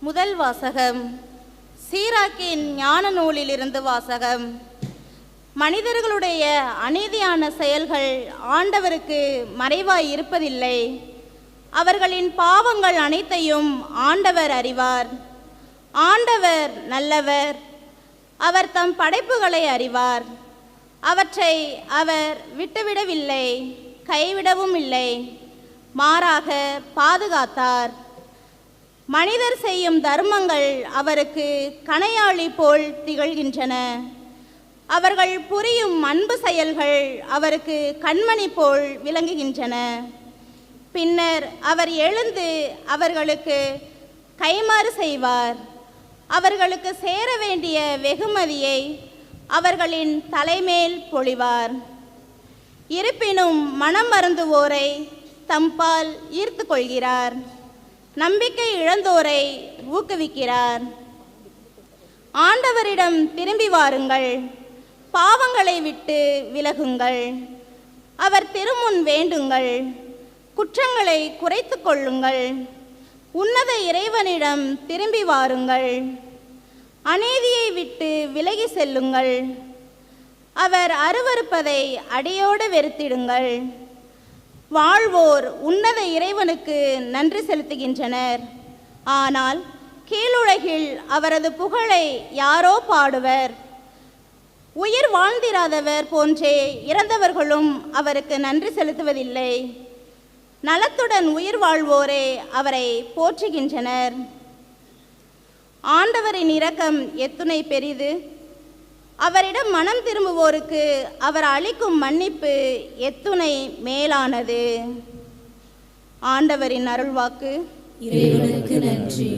முதல் வாசகம். சீராக்கின் ஞான நூலிலிருந்து வாசகம். மனிதர்களுடைய அநீதியான செயல்கள் ஆண்டவருக்கு மறைவாய் இருப்பதில்லை. அவர்களின் பாவங்கள் அனைத்தையும் ஆண்டவர் அறிவார். ஆண்டவர் நல்லவர். அவர் தம் படைப்புகளை அறிவார். அவற்றை அவர் விட்டுவிடவில்லை கைவிடவும் இல்லை. மாறாக பாதுகாத்தார். மனிதர் செய்யும் தர்மங்கள் அவருக்கு கணையாளி போல் திகழ்கின்றன. அவர்கள் புரியும் அன்பு செயல்கள் அவருக்கு கண்மணி போல் விளங்குகின்றன. பின்னர் அவர் எழுந்து அவர்களுக்கு கைமாறு செய்வார். அவர்களுக்கு சேர வேண்டிய வெகுமதியை அவர்களின் தலைமேல் பொழிவார். இருப்பினும் மனம் மருந்துவோரை தம்பால் ஈர்த்து கொள்கிறார். நம்பிக்கை இழந்தோரை ஊக்குவிக்கிறார். ஆண்டவரிடம் திரும்பி வாருங்கள். பாவங்களை விட்டு விலகுங்கள். அவர் திருமுன் வேண்டுங்கள். குற்றங்களை குறைத்து கொள்ளுங்கள். உன்னத இறைவனிடம் திரும்பி வாருங்கள். அநீதியை விட்டு விலகி செல்லுங்கள். அவர் அருவருப்பதை அடியோடு வெறுத்திடுங்கள். வாழ்வோர் உன்னத இறைவனுக்கு நன்றி செலுத்துகின்றனர். ஆனால் கீழுலகில் அவரது புகழை யாரோ பாடுவர். உயிர் வாழ்ந்திராதவர் போன்றே இறந்தவர்களும் அவருக்கு நன்றி செலுத்துவதில்லை. நலத்துடன் உயிர் வாழ்வோரே அவரை போற்றுகின்றனர். ஆண்டவரின் இரக்கம் எத்துணை பெரிது. அவரிடம் மனம் திரும்புவோருக்கு அவர் அளிக்கும் மன்னிப்பு எத்துணை மேலானது. ஆண்டவரின் அருள்வாக்கு. இறைவனுக்கு நன்றி.